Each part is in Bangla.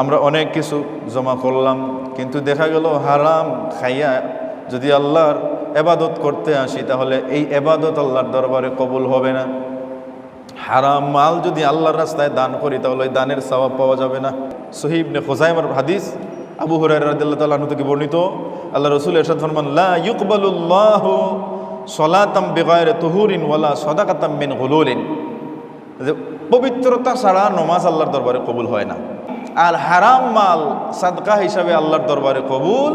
আমরা অনেক কিছু জমা করলাম, কিন্তু দেখা গেল হারাম খাইয়া যদি আল্লাহর এবাদত করতে আসি, তাহলে এই এবাদত আল্লাহর দরবারে কবুল হবে না। হারাম মাল যদি আল্লাহর রাস্তায় দান করি, তাহলে ওই দানের সওয়াব পাওয়া যাবে না। সহিব নে খোসাইমার হাদিস, আবু হুরাই রাদিয়াল্লাহু তাআলা আনহু থেকে বর্ণিত আল্লাহ রাসূল ইরশাদ ফরমান, লা সলাতাম বিগায়রি তুহুরিন ওয়ালা সাদাকাতাম মিন গুলুলিন। যে পবিত্রতা ছাড়া নমাজ আল্লাহর দরবারে কবুল হয় না। আর হারাম মাল সাদকা হিসাবে আল্লাহর দরবারে কবুল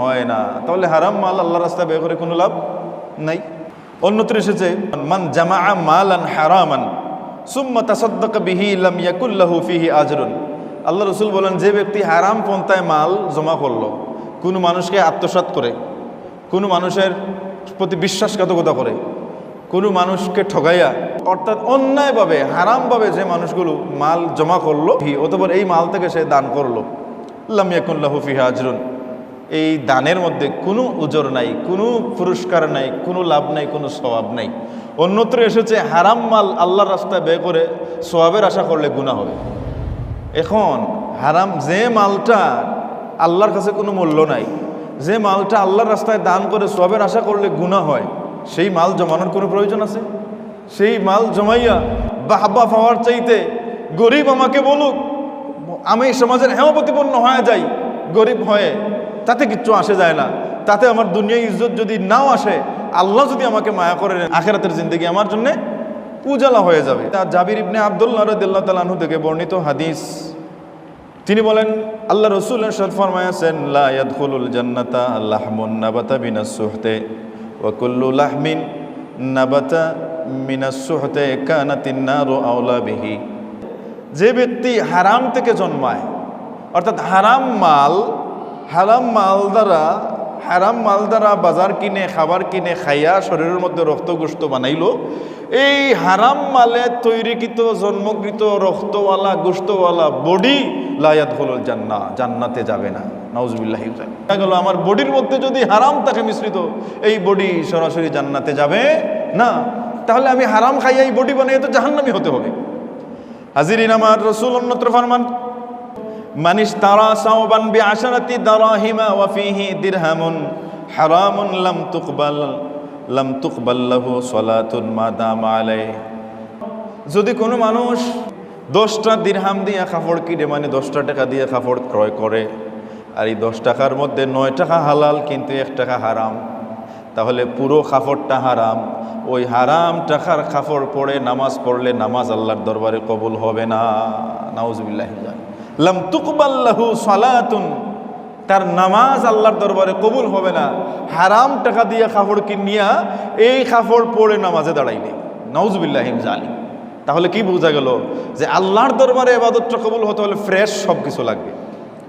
হয় না। তাহলে হারাম মাল আল্লাহর রাস্তায় ব্যয় করে কোনো লাভ নাই। অন্যত্র এসেছে, মান জামা মাল মালান হারামান, সুম্মা তাসাদ্দাক বিহি লাম ইয়াকুল্লাহু ফিহি আজরুন। আল্লাহ রসুল বলেন, যে ব্যক্তি হারাম পন্থায় মাল জমা করল, কোনো মানুষকে আত্মসাৎ করে, কোনো মানুষের প্রতি বিশ্বাসঘাতকতা করে কোনো মানুষকে ঠগাইয়া, অর্থাৎ অন্যায়ভাবে, হারামভাবে যে মানুষগুলো মাল জমা করল অতপর এই মাল থেকে সে দান করল। লামিয়াকুল্লাহু ফিহা আজরুন। এই দানের মধ্যে কোনো উজর নাই, কোনো পুরস্কার নাই, কোনো লাভ নাই, কোনো স্বভাব নাই। অন্যত্র এসেছে, হারাম মাল আল্লাহর রাস্তায় ব্যয় করে সোয়াবের আশা করলে গুণা হবে। এখন, হারাম যে মালটা আল্লাহর কাছে কোনো মূল্য নাই, যে মালটা আল্লাহর রাস্তায় দান করে সবের আশা করলে গুণা হয় সেই মাল জমানোর কোনো প্রয়োজন আছে? সেই মাল জমাইয়া বাহবা পাওয়ার চাইতে গরিব আমাকে বলুক, আমি সমাজের হেও প্রতিপন্ন হয়ে যাই, গরিব হয়ে, তাতে কিচ্ছু আসে যায় না। তাতে আমার দুনিয়া ইজ্জত যদি নাও আসে, আল্লাহ যদি আমাকে মায়া করে আখেরাতের জিন্দগি আমার জন্যে উজালা হয়ে যাবে। তা জাবির ইবনে আবদুল্লাহ রদুল্লাহ তালাহু থেকে বর্ণিত হাদিস। তিনি বলেন, আল্লাহ রসুল ফরমায়াছেন, লা ইয়াদখুলুল জান্নাতা লাহমুন নাবাতা বিনাস সুহতে। ওয়া কুল্লু লাহমিন নাবাতা মিনাস সুহতে কানাতিন নারু আওলা বিহি। যে ব্যক্তি হারাম থেকে জন্মায়, অর্থাৎ হারাম মাল হারাম মাল দ্বারা হারাম মাল দ্বারা বাজার কিনে, খাবার কিনে, খাইয়া শরীরের মধ্যে রক্তগ্রস্ত বানাইল। এই হারাম মালে তৈরিকৃত, জন্মকৃত রক্তওয়ালা গোস্তওয়ালা বডি লায়াত হল জান্না জান্নাতে যাবে না। নওজবিল্লাহ গেল, আমার বডির মধ্যে যদি হারাম থাকে মিশ্রিত, এই বডি সরাসরি জান্নাতে যাবে না। তাহলে আমি হারাম খাইয়া এই বডি বানিয়ে তো জাহান্নামি হতে হবে। হাজিরিন আমার রসুল অন্যত্র ফরমান যদি কোনো মানুষ দশটা দিরহাম দিয়ে কাপড় কিনে মানে দশটা টাকা দিয়ে কাপড় ক্রয় করে, আর এই দশ টাকার মধ্যে নয় টাকা হালাল কিন্তু এক টাকা হারাম, তাহলে পুরো কাপড়টা হারাম। ওই হারাম টাকার কাপড় পরে নামাজ পড়লে নামাজ আল্লাহর দরবারে কবুল হবে না। নাউজবিল্লাহ লাম তুকবাল্লাহু সালাতুন। তার নামাজ আল্লাহর দরবারে কবুল হবে না। হারাম টাকা দিয়ে কাপড় কিনিয়া এই কাপড় পরে নামাজে দাঁড়াইনি নওজবিল্লাহিম জালিম তাহলে কি বোঝা গেল যে আল্লাহর দরবারে এবাদতটা কবুল হতে হলে ফ্রেশ সব কিছু লাগবে।